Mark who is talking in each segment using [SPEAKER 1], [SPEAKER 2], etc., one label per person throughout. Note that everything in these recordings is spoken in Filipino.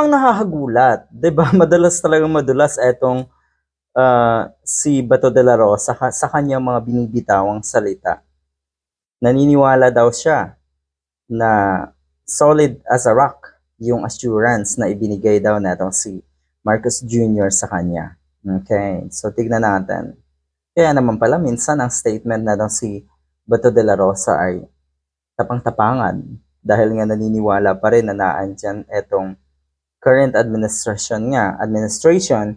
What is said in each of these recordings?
[SPEAKER 1] ang nakakagulat, 'di ba? Madalas talagang madulas etong ah, si Bato de la Rosa ka- sa kanyang mga binibitawang salita. Naniniwala daw siya na solid as a rock yung assurance na ibinigay daw netong si Marcos Jr. sa kanya. Okay, so tignan natin. Kaya naman pala minsan ang statement na daw si Bato de la Rosa ay tapang-tapangan dahil nga naniniwala pa rin na naandyan etong current administration nga, administration,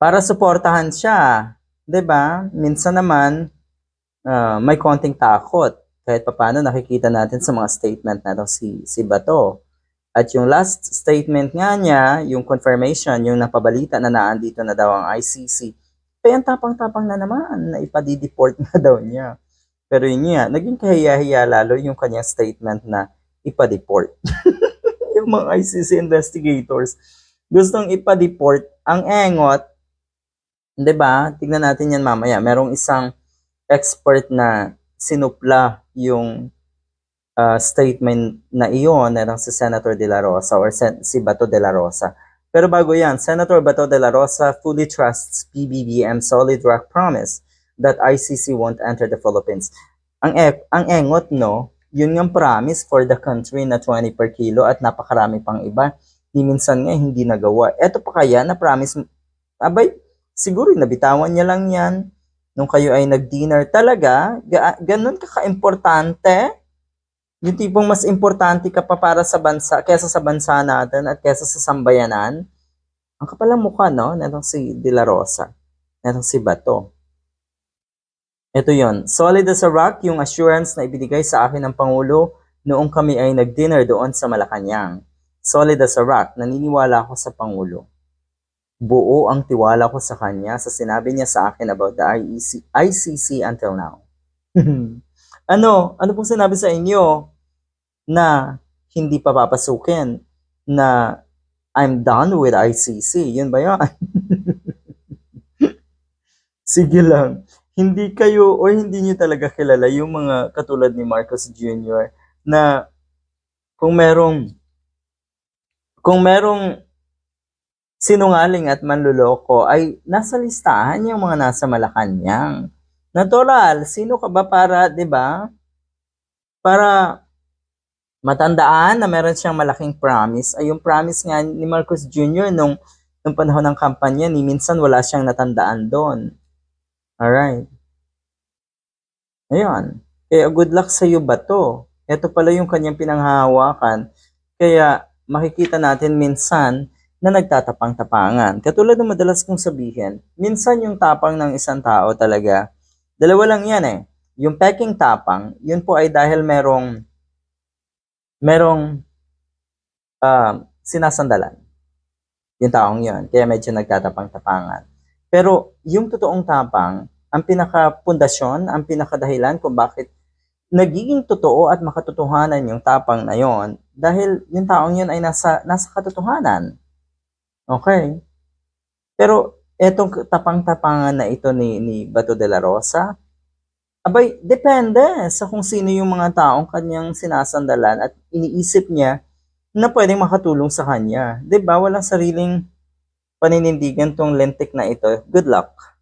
[SPEAKER 1] para suportahan siya. 'Di ba? Minsan naman, ah, may konting takot. Kahit papaano nakikita natin sa mga statement na si, si Bato. At yung last statement nga niya, yung confirmation, yung napabalita na naandito na daw ang ICC, kaya ang tapang-tapang na naman na ipadideport na daw niya. Pero yun nga, naging kahiya-hiya lalo yung kanyang statement na ipadeport. yung mga ICC investigators. Gustong ipadeport ang engot. 'di ba? Tignan natin yan mamaya. Merong isang expert na sinupla yung uh, statement na iyon ng si Senator De La Rosa or sen- si Bato De La Rosa. Pero bago yan Senator Bato De La Rosa fully trusts PBBM solid rock promise that ICC won't enter the Philippines. Ang e- ang engot no yun nga promise for the country na 20 per kilo at napakarami pang iba. Ni minsan nga hindi nagawa. Eto pa kaya na promise, abay, siguro nabitawan niya lang yan nung kayo ay nag-dinner. Talaga, ga- ganun ka ka-importante. Yung tipong mas importante ka pa para sa bansa, kesa sa bansa natin at kesa sa sambayanan. Ang kapalang mukha, no? Netong si De La Rosa. Netong si Bato. Ito yon. Solid as a rock yung assurance na ibinigay sa akin ng Pangulo noong kami ay nag-dinner doon sa Malacanang. Solid as a rock, naniniwala ako sa Pangulo. Buo ang tiwala ko sa kanya sa sinabi niya sa akin about the IEC, ICC until now. ano? Ano pong sinabi sa inyo na hindi pa papasukin na I'm done with ICC? Yun ba yan? Sige lang hindi kayo o hindi niyo talaga kilala yung mga katulad ni Marcos Jr. na kung merong kung merong sinungaling at manluloko ay nasa listahan yung mga nasa Malacanang. Natural, sino ka ba para, 'di ba? Para matandaan na meron siyang malaking promise. Ay yung promise nga ni Marcos Jr. nung nung panahon ng kampanya ni minsan wala siyang natandaan doon. Alright. Ayun. Kaya good luck sa iyo ba to? Ito pala yung kanyang pinanghahawakan. Kaya makikita natin minsan na nagtatapang-tapangan. Katulad ng madalas kong sabihin, minsan yung tapang ng isang tao talaga, dalawa lang yan eh. Yung peking tapang, yun po ay dahil merong merong uh, sinasandalan. Yung taong yun. Kaya medyo nagtatapang-tapangan. Pero yung totoong tapang, ang pinakapundasyon, ang pinakadahilan kung bakit nagiging totoo at makatotohanan yung tapang na yon dahil yung taong yun ay nasa, nasa katotohanan. Okay? Pero etong tapang-tapangan na ito ni, ni Bato de la Rosa, abay, depende sa kung sino yung mga taong kanyang sinasandalan at iniisip niya na pwedeng makatulong sa kanya. ba Walang sariling paninindigan tong lentik na ito. Good luck.